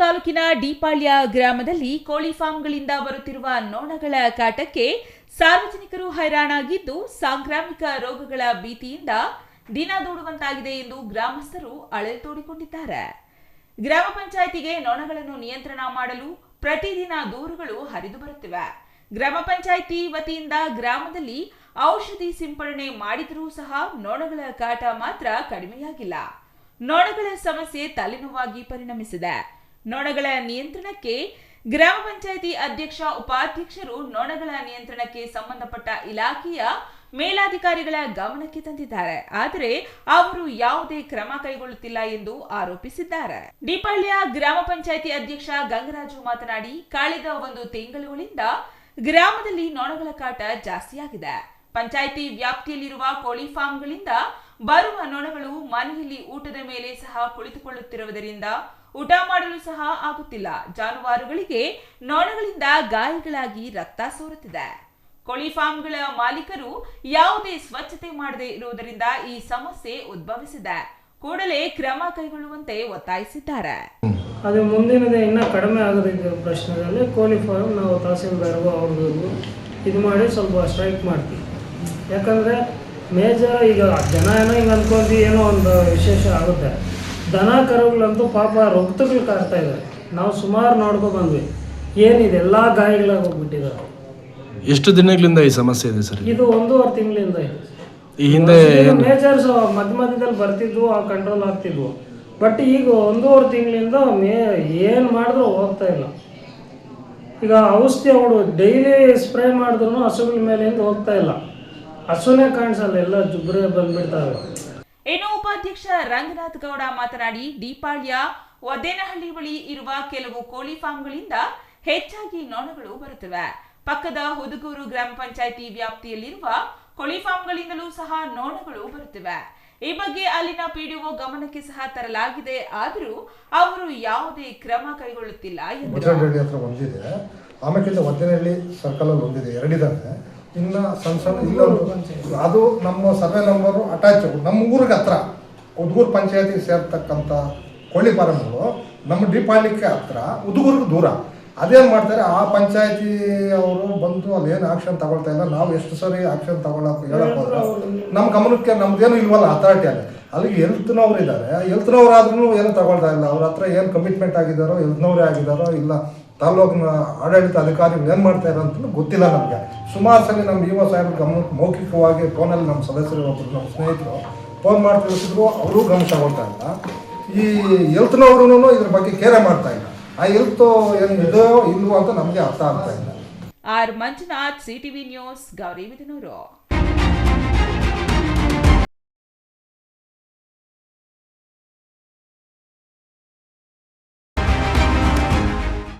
ತಾಲೂಕಿನ ಡಿಪಾಳ್ಯ ಗ್ರಾಮದಲ್ಲಿ ಕೋಳಿ ಫಾರ್ಮ್ಗಳಿಂದ ಬರುತ್ತಿರುವ ನೋಣಗಳ ಕಾಟಕ್ಕೆ ಸಾರ್ವಜನಿಕರು ಹೈರಾಣಾಗಿದ್ದು ಸಾಂಕ್ರಾಮಿಕ ರೋಗಗಳ ಭೀತಿಯಿಂದ ದಿನ ದೂಡುವಂತಾಗಿದೆ ಎಂದು ಗ್ರಾಮಸ್ಥರು ಅಳೆ ತೋಡಿಕೊಂಡಿದ್ದಾರೆ. ಗ್ರಾಮ ಪಂಚಾಯಿತಿಗೆ ನೊಣಗಳನ್ನು ನಿಯಂತ್ರಣ ಮಾಡಲು ಪ್ರತಿದಿನ ದೂರುಗಳು ಹರಿದು ಬರುತ್ತಿವೆ. ಗ್ರಾಮ ಪಂಚಾಯಿತಿ ವತಿಯಿಂದ ಗ್ರಾಮದಲ್ಲಿ ಔಷಧಿ ಸಿಂಪಡಣೆ ಮಾಡಿದರೂ ಸಹ ನೊಣಗಳ ಕಾಟ ಮಾತ್ರ ಕಡಿಮೆಯಾಗಿಲ್ಲ. ನೊಣಗಳ ಸಮಸ್ಯೆ ತಲೆನೋವಾಗಿ ಪರಿಣಮಿಸಿದೆ. ನೊಣಗಳ ನಿಯಂತ್ರಣಕ್ಕೆ ಗ್ರಾಮ ಪಂಚಾಯಿತಿ ಅಧ್ಯಕ್ಷ, ಉಪಾಧ್ಯಕ್ಷರು ನೊಣಗಳ ನಿಯಂತ್ರಣಕ್ಕೆ ಸಂಬಂಧಪಟ್ಟ ಇಲಾಖೆಯ ಮೇಲಾಧಿಕಾರಿಗಳ ಗಮನಕ್ಕೆ ತಂದಿದ್ದಾರೆ. ಆದರೆ ಅವರು ಯಾವುದೇ ಕ್ರಮ ಕೈಗೊಳ್ಳುತ್ತಿಲ್ಲ ಎಂದು ಆರೋಪಿಸಿದ್ದಾರೆ. ಡಿಪಾಳ್ಯ ಗ್ರಾಮ ಪಂಚಾಯಿತಿ ಅಧ್ಯಕ್ಷ ಗಂಗರಾಜು ಮಾತನಾಡಿ, ಕಳೆದ ಒಂದು ತಿಂಗಳುಗಳಿಂದ ಗ್ರಾಮದಲ್ಲಿ ನೊಣಗಳ ಕಾಟ ಜಾಸ್ತಿಯಾಗಿದೆ. ಪಂಚಾಯಿತಿ ವ್ಯಾಪ್ತಿಯಲ್ಲಿರುವ ಕೋಳಿ ಫಾರ್ಮ್ಗಳಿಂದ ಬರುವ ನೊಣಗಳು ಮನೆಯಲ್ಲಿ ಊಟದ ಮೇಲೆ ಸಹ ಕುಳಿತುಕೊಳ್ಳುತ್ತಿರುವುದರಿಂದ ಊಟ ಮಾಡಲು ಸಹ ಆಗುತ್ತಿಲ್ಲ. ಜಾನುವಾರುಗಳಿಗೆ ನೊಣಗಳಿಂದ ಗಾಯಗಳಾಗಿ ರಕ್ತ ಸೋರುತ್ತಿದೆ. ಕೋಳಿ ಫಾರ್ಮ್ಗಳ ಮಾಲೀಕರು ಯಾವುದೇ ಸ್ವಚ್ಛತೆ ಮಾಡದೇ ಇರುವುದರಿಂದ ಈ ಸಮಸ್ಯೆ ಉದ್ಭವಿಸಿದೆ. ಕೂಡಲೇ ಕ್ರಮ ಕೈಗೊಳ್ಳುವಂತೆ ಒತ್ತಾಯಿಸಿದ್ದಾರೆ. ಅದು ಮುಂದಿನ ಇನ್ನೂ ಕಡಿಮೆ ಆಗದಿದ್ದ ಪ್ರಶ್ನೆಗಳಲ್ಲಿ ಕೋಳಿ ಫಾರ್ಮ್ ನಾವು ತಹಸೀಲ್ದಾರ್ಗೂ ಅವ್ರಿಗೂ ಇದು ಮಾಡಿ ಸ್ವಲ್ಪ ಸ್ಟ್ರೈಕ್ ಮಾಡ್ತೀವಿ. ಯಾಕಂದ್ರೆ ಮೇಜರ್ ಈಗ ಜನ ಏನೋ ಹಿಂಗೆ ಅಂದ್ಕೊಂಡು ಏನೋ ಒಂದು ವಿಶೇಷ ಆಗುತ್ತೆ. ದನ ಕರುಗಳಂತೂ ಪಾಪ ರಕ್ತಗಳು ಕಾಡ್ತಾ ಇದ್ದಾರೆ ನಾವು ಸುಮಾರು ನೋಡ್ಕೊ ಬಂದ್ವಿ. ಏನಿದೆ ಎಲ್ಲ ಗಾಯಗಳಾಗಿ ಹೋಗ್ಬಿಟ್ಟಿದ್ದಾರೆ ಎಷ್ಟು ದಿನಗಳಿಂದ ಈ ಸಮಸ್ಯೆ ಇದೆ ಸರ್? ಇದು ಒಂದೂವರೆ ತಿಂಗಳಿಂದ ಇದೆ. ಈ ಹಿಂದೆ ಮೇಜರ್ಸ್ ಮಧ್ಯ ಮಧ್ಯದಲ್ಲಿ ಬರ್ತಿದ್ವು ಆ ಕಂಟ್ರೋಲ್ ಆಗ್ತಿದ್ವು. ಬಟ್ ಈಗ ಒಂದೂವರೆ ತಿಂಗಳಿಂದ ಮೇ ಏನು ಮಾಡಿದ್ರು ಹೋಗ್ತಾ ಇಲ್ಲ. ಈಗ ಔಷಧಿ ಅವಳು ಡೈಲಿ ಸ್ಪ್ರೇ ಮಾಡಿದ್ರು ಹಸುಗಳ ಮೇಲಿಂದ ಹೋಗ್ತಾ ಇಲ್ಲ. ಹಸುನೇ ಕಾಣಿಸಲ್ಲ ಎಲ್ಲ ಜುಬ್ರೆ ಬಂದ್ಬಿಡ್ತಾವೆ. ಉಪಾಧ್ಯಕ್ಷ ರಂಗನಾಥ್ ಗೌಡ ಮಾತನಾಡಿ, ದೀಪಾಳ್ಯ ಒದೇನಹಳ್ಳಿ ಬಳಿ ಇರುವ ಕೆಲವು ಕೋಳಿ ಫಾರ್ಮ್ಗಳಿಂದ ಹೆಚ್ಚಾಗಿ ನೊಣಗಳು ಬರುತ್ತವೆ. ಪಕ್ಕದ ಹುದುಗೂರು ಗ್ರಾಮ ಪಂಚಾಯಿತಿ ವ್ಯಾಪ್ತಿಯಲ್ಲಿರುವ ಕೋಳಿ ಫಾರ್ಮ್ಗಳಿಂದಲೂ ಸಹ ನೊಣಗಳು ಬರುತ್ತಿವೆ. ಈ ಬಗ್ಗೆ ಅಲ್ಲಿನ ಪಿಡಿಒ ಗಮನಕ್ಕೆ ಸಹ ತರಲಾಗಿದೆ. ಆದರೂ ಅವರು ಯಾವುದೇ ಕ್ರಮ ಕೈಗೊಳ್ಳುತ್ತಿಲ್ಲ ಆಮೇಲೆ ಸರ್ಕಲಲ್ಲಿ ಒಂದಿದೆ ಇನ್ನು ಸಣ್ಣ ಸಣ್ಣ ಅದು ನಮ್ಮ ಸರ್ವೆ ನಂಬರ್ ಅಟ್ಯಾಚ್ ನಮ್ಮ ಊರಿಗೆ ಹತ್ರ. ಉದ್ಗೂರು ಪಂಚಾಯತಿಗೆ ಸೇರ್ತಕ್ಕಂಥ ಕೋಳಿ ಫಾರಮ್ಗಳು ನಮ್ಮ ಡಿಪಾಳ್ಯಕ್ಕೆ ಹತ್ರ ಉದ್ಗೂರಿಗೆ ದೂರ. ಅದೇನು ಮಾಡ್ತಾರೆ, ಆ ಪಂಚಾಯತಿ ಅವರು ಬಂದು ಅಲ್ಲಿ ಏನು ಆಕ್ಷನ್ ತಗೊಳ್ತಾ ಇಲ್ಲ, ನಾವು ಎಷ್ಟು ಸರಿ ಆಕ್ಷನ್ ತಗೊಳಕ್ಕೆ ಹೇಳಕ್ ಹೋದ್ರೆ ನಮ್ಮ ಗಮನಕ್ಕೆ ನಮ್ದೇನು ಇಲ್ವಲ್ಲ ಅಥಾರಿಟಿ ಅಲ್ಲಿ. ಅಲ್ಲಿಗೆ ಹೆಲ್ತ್ನವ್ರು ಇದ್ದಾರೆ ಹೆಲ್ತ್ನವ್ರಾದ್ರೂ ಏನು ತಗೊಳ್ತಾ ಇಲ್ಲ. ಅವ್ರ ಹತ್ರ ಏನು ಕಮಿಟ್ಮೆಂಟ್ ಆಗಿದ್ದಾರೋ ಹೆಲ್ತ್ನವರೇ ಆಗಿದ್ದಾರೋ ಇಲ್ಲ ತಾಲೂಕಿನ ಆಡಳಿತ ಅಧಿಕಾರಿಗಳು ಏನು ಮಾಡ್ತಾ ಅಂತ ಗೊತ್ತಿಲ್ಲ ನಮಗೆ. ಸುಮಾರು ಸಲ ನಮ್ಮ ಯುವ ಸಾಹೇಬ್ರ ಗಮನಕ್ಕೆ ಮೌಖಿಕವಾಗಿ ಫೋನಲ್ಲಿ ನಮ್ಮ ಸದಸ್ಯರು ಒಬ್ಬರು ನಮ್ಮ ಸ್ನೇಹಿತರು ಫೋನ್ ಮಾಡಿ ತಿಳಿಸಿದ್ರು ಅವರು ಗಮನ ತಗೊಳ್ತಾ ಇಲ್ಲ. ಈ ಹೆಲ್ತ್ನವ್ರು ಇದ್ರ ಬಗ್ಗೆ ಕೇರೆ ಮಾಡ್ತಾ ಇಲ್ಲ. ಆ ಹೆಲ್ತ್ ಏನು ಇದೋ ಇಲ್ವೋ ಅಂತ ನಮಗೆ ಅರ್ಥ ಆಗ್ತಾ ಇಲ್ಲ. R Manjunath CTV news Gauribidanur